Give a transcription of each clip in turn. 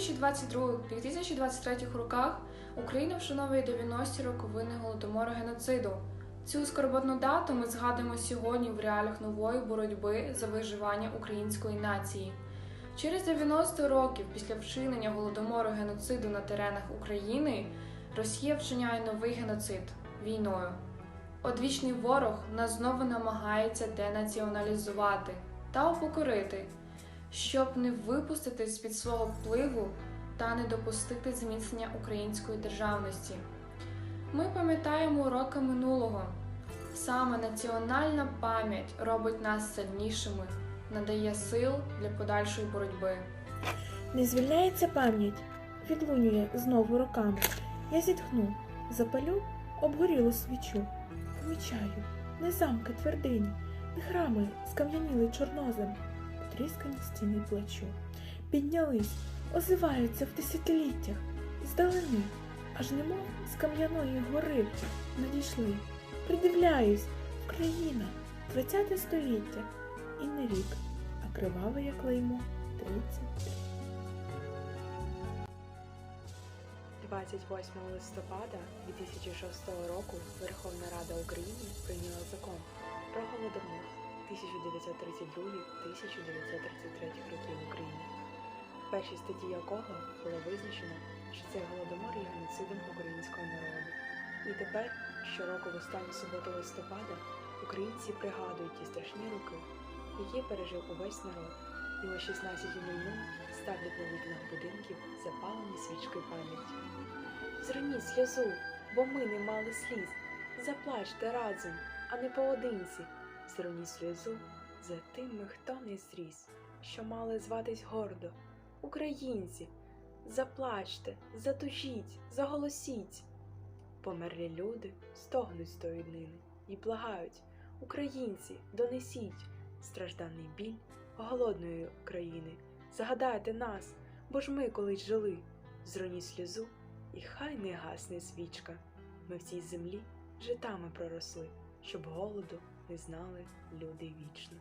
2022-2023 роках Україна вшановує 90-ті роковини голодомору геноциду. Цю скорботну дату ми згадуємо сьогодні в реаліях нової боротьби за виживання української нації. Через 90 років після вчинення голодомору геноциду на теренах України Росія вчиняє новий геноцид війною. Одвічний ворог нас знову намагається денаціоналізувати та упокорити, щоб не випустити з-під свого впливу та не допустити зміцнення української державності. Ми пам'ятаємо уроки минулого. Саме національна пам'ять робить нас сильнішими, надає сил для подальшої боротьби. Не звільняється пам'ять, відлунює знову роками. Я зітхну, запалю обгорілу свічу. Помічаю, не замки твердині, не храми скам'яніли чорнозем, потріскані стіни плачу. Піднялись, озиваються в десятиліттях, здалени, аж немов з кам'яної гори надійшли. Придивляюсь, Україна, ХХ століття, і не рік, а криваве як лаймо 33. 28 листопада 2006 року Верховна Рада України прийняла закон про голодомор 1932-1933 років в Україні, в першій статті якого було визначено, що цей голодомор є геноцидом українського народу. І тепер, щороку в останню суботу листопада, українці пригадують ті страшні роки, які пережив увесь народ, і о 16.00 ставлять на вікнах будинків запалені свічки пам'яті. Зроніть сльозу, бо ми не мали сліз. Заплачте разом, а не поодинці. Зроніть сльозу за тими, хто не зріс, що мали зватись гордо. Українці, заплачте, затужіть, заголосіть. Померлі люди стогнуть з тої днини і благають, українці, донесіть стражданий біль голодної країни. Загадайте нас, бо ж ми колись жили. Зроніть сльозу, і хай не гасне свічка. Ми в цій землі житами проросли, щоб голоду не знали люди вічно.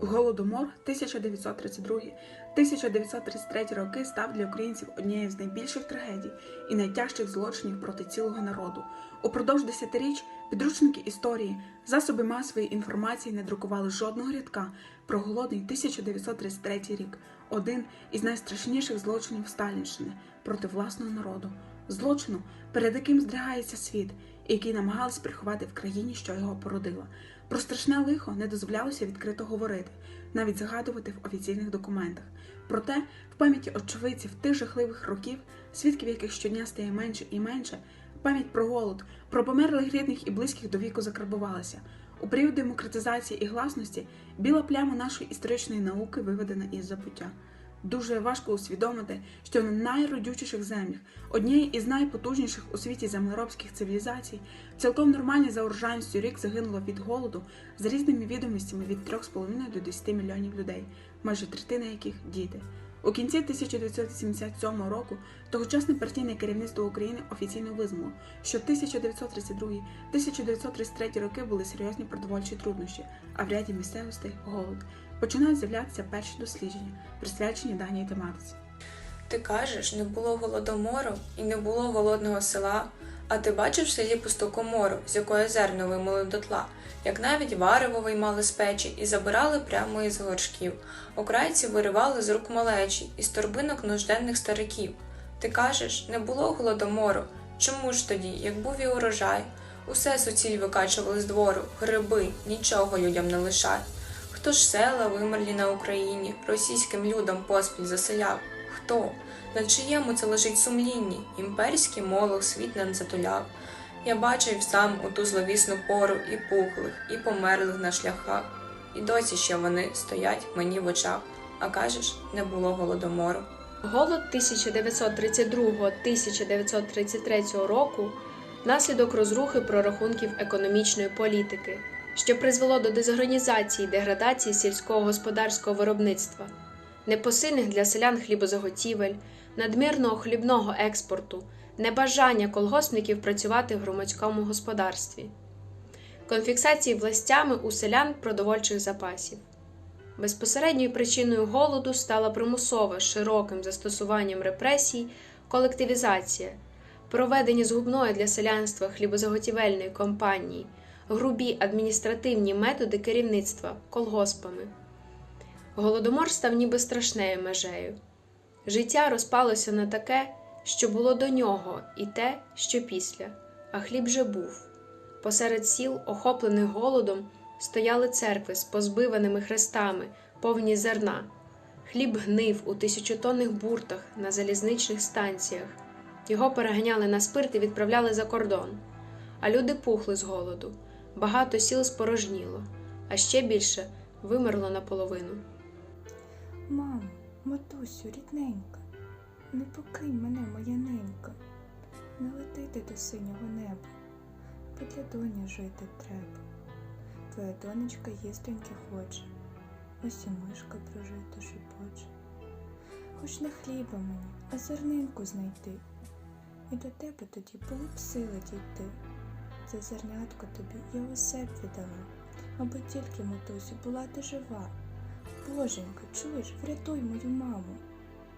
Голодомор 1932-1933 роки став для українців однією з найбільших трагедій і найтяжчих злочинів проти цілого народу. Упродовж десятиріч підручники історії, засоби масової інформації не друкували жодного рядка про голодний 1933 рік, один із найстрашніших злочинів Сталінщини проти власного народу, злочину, перед яким здригається світ, і який намагались приховати в країні, що його породила. Про страшне лихо не дозволялося відкрито говорити, навіть згадувати в офіційних документах. Проте, в пам'яті очевидців тих жахливих років, свідків яких щодня стає менше і менше, пам'ять про голод, про померлих рідних і близьких до віку закарбувалася. У період демократизації і гласності біла пляма нашої історичної науки виведена із забуття. Дуже важко усвідомити, що на найродючіших землях, однієї із найпотужніших у світі землеробських цивілізацій, цілком нормальні за урожайністю рік загинуло від голоду з різними відомостями від 3,5 до 10 мільйонів людей, майже третина яких діти. У кінці 1977 року тогочасне партійне керівництво України офіційно визнало, що 1932-1933 роки були серйозні продовольчі труднощі, а в ряді місцевостей голод. Починають з'являтися перші дослідження, присвячені даній тематиці. Ти кажеш, не було голодомору і не було голодного села, а ти бачив в селі пусту комору, з якої зерно вимили дотла, як навіть варево виймали з печі і забирали прямо із горшків. Окрайці виривали з рук малечі, із торбинок нужденних стариків. Ти кажеш, не було голодомору. Чому ж тоді, як був і урожай? Усе суціль викачували з двору, гриби, нічого людям не лишай. Хто ж села вимерлі на Україні, російським людям поспіль заселяв? Хто? На чиєму це лежить сумлінні? Імперський молох світ нам затуляв. Я бачив сам у ту зловісну пору і пухлих, і померлих на шляхах. І досі ще вони стоять мені в очах. А кажеш, не було голодомору. Голод 1932-1933 року внаслідок розрухи прорахунків економічної політики, що призвело до дезорганізації і деградації сільського господарського виробництва, непосильних для селян хлібозаготівель, надмірного хлібного експорту, небажання колгоспників працювати в громадському господарстві, конфіксації властями у селян продовольчих запасів. Безпосередньою причиною голоду стала примусова широким застосуванням репресій колективізація, проведення згубної для селянства хлібозаготівельної кампанії, грубі адміністративні методи керівництва колгоспами. Голодомор став ніби страшнею межею. Життя розпалося на таке, що було до нього, і те, що після, а хліб же був. Посеред сіл, охоплених голодом, стояли церкви з позбиваними хрестами, повні зерна. Хліб гнив у тисячотонних буртах на залізничних станціях. Його переганяли на спирт і відправляли за кордон. А люди пухли з голоду. Багато сіл спорожніло, а ще більше вимерло наполовину. Мамо, матусю, рідненька, не покинь мене, моя ненька, не летити до синього неба, бо для доні жити треба. Твоя донечка їстеньки хоче, ось і мишка дружити шепоче. Хоч не хліба мені, а зернинку знайти, і до тебе тоді було б сили дійти. Це зернятко тобі я усе б віддала, аби тільки, матусю, була ти жива. Боженька, чуєш, врятуй мою маму.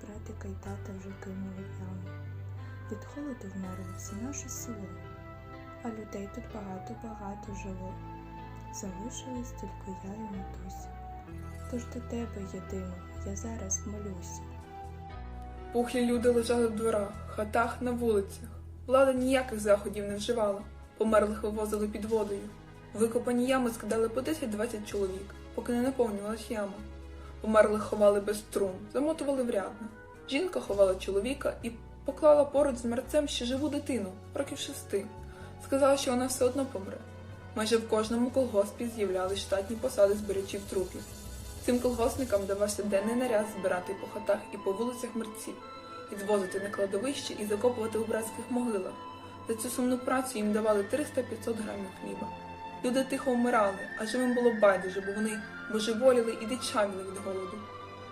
Братика й тата вже кинули в яму. Від холоду вмерло все наше село, а людей тут багато-багато жило. Залишилась тільки я і матуся. Тож до тебе, єдиного, я зараз молюся. Пухлі люди лежали в дворах, хатах, на вулицях. Влада ніяких заходів не вживала. Померлих вивозили під водою. Викопані ями скидали по 10-20 чоловік, поки не наповнювалась яма. Померлих ховали без струн, замотували в рядна. Жінка ховала чоловіка і поклала поруч з мерцем ще живу дитину, років шести. Сказала, що вона все одно помре. Майже в кожному колгоспі з'являлись штатні посади збирачів трупів. Цим колгоспникам давався денний наряд збирати по хатах і по вулицях мерців, відвозити на кладовище і закопувати у братських могилах. За цю сумну працю їм давали 300-500 грамів хліба. Люди тихо вмирали, а живим було байдуже, бо вони божеволіли і дичавіли від голоду.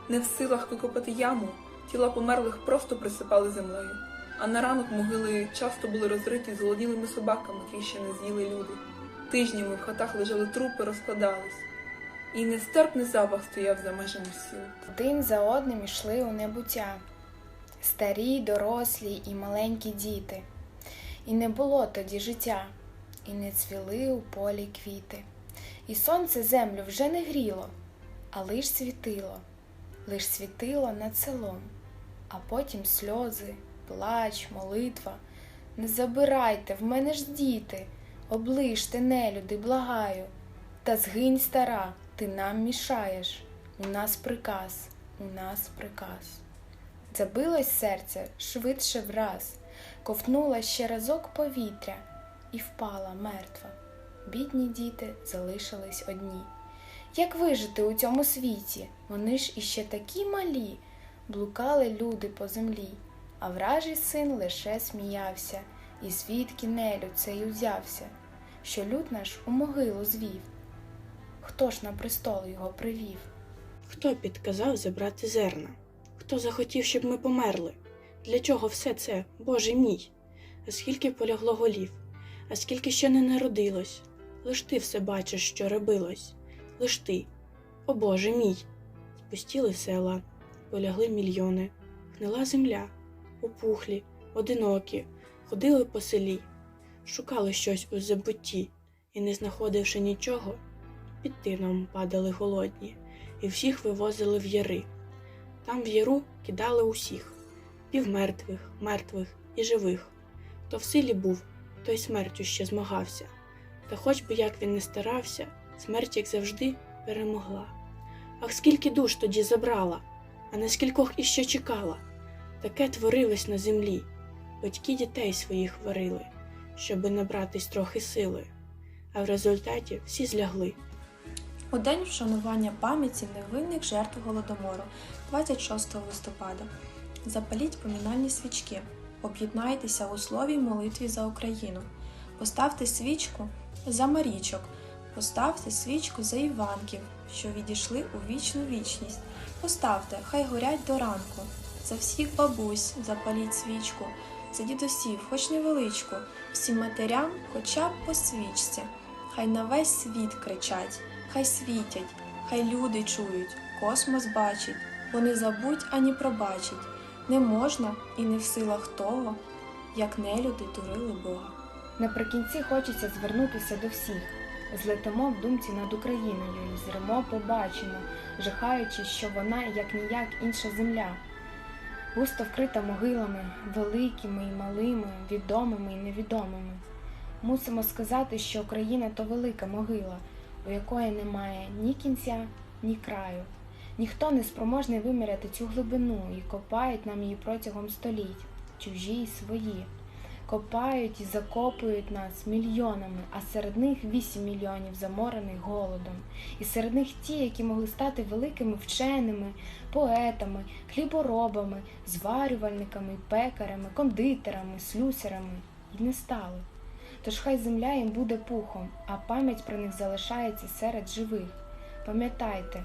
Не в силах викопати яму, тіла померлих просто присипали землею, а на ранок могили часто були розриті зголоділими собаками, які ще не з'їли люди. Тижнями в хатах лежали трупи, розкладались. І нестерпний запах стояв за межами сіл. Один за одним йшли у небуття. Старі, дорослі і маленькі діти. І не було тоді життя, і не цвіли у полі квіти. І сонце землю вже не гріло, а лиш світило, лиш світило над селом, а потім сльози, плач, молитва. Не забирайте, в мене ж діти, оближте, нелюди, благаю. Та згинь, стара, ти нам мішаєш. У нас приказ, у нас приказ. Забилось серце швидше враз, ковтнула ще разок повітря і впала мертва. Бідні діти залишились одні. Як вижити у цьому світі? Вони ж іще такі малі, блукали люди по землі, а вражий син лише сміявся, і звідки нелюд цей узявся, що люд наш у могилу звів. Хто ж на престол його привів? Хто підказав забрати зерна? Хто захотів, щоб ми померли? Для чого все це, Боже мій? А скільки полягло голів, а скільки ще не народилось? Лиш ти все бачиш, що робилось, лиш ти, о Боже мій. Спустіли села, полягли мільйони, гнила земля, опухлі, одинокі, ходили по селі, шукали щось у забутті, і, не знаходивши нічого, під тином падали голодні. І всіх вивозили в яри. Там в яру кидали усіх. Півмертвих, мертвих і живих. Хто в силі був, той смертю ще змагався. Та хоч би як він не старався, смерть, як завжди, перемогла. Ах, скільки душ тоді забрала, а на скількох іще чекала. Таке творилось на землі. Батьки дітей своїх варили, щоби набратись трохи сили, а в результаті всі злягли. У день вшанування пам'яті невинних жертв голодомору 26 листопада. Запаліть помінальні свічки, об'єднайтеся у слові молитві за Україну. Поставте свічку за Марічок, поставте свічку за Іванків, що відійшли у вічну вічність. Поставте, хай горять до ранку. За всіх бабусь запаліть свічку, за дідусів, хоч невеличку, всім матерям, хоча б по свічці. Хай на весь світ кричать, хай світять, Хай люди чують, космос бачить, вони забудь ані пробачить. Не можна і не в силах того, як нелюди турили Бога. Наприкінці хочеться звернутися до всіх. Злетимо в думці над Україною і зримо побачимо, жахаючи, що вона як ніяк інша земля. Густо вкрита могилами, великими і малими, відомими і невідомими. Мусимо сказати, що Україна то велика могила, у якої немає ні кінця, ні краю. Ніхто не спроможний виміряти цю глибину і копають нам її протягом століть, чужі й свої копають і закопують нас мільйонами, а серед них 8 мільйонів заморених голодом. І серед них ті, які могли стати великими вченими, поетами, хліборобами, зварювальниками, пекарями, кондитерами, слюсарами, і не стали. Тож хай земля їм буде пухом, а пам'ять про них залишається серед живих. Пам'ятайте,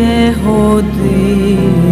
не годину.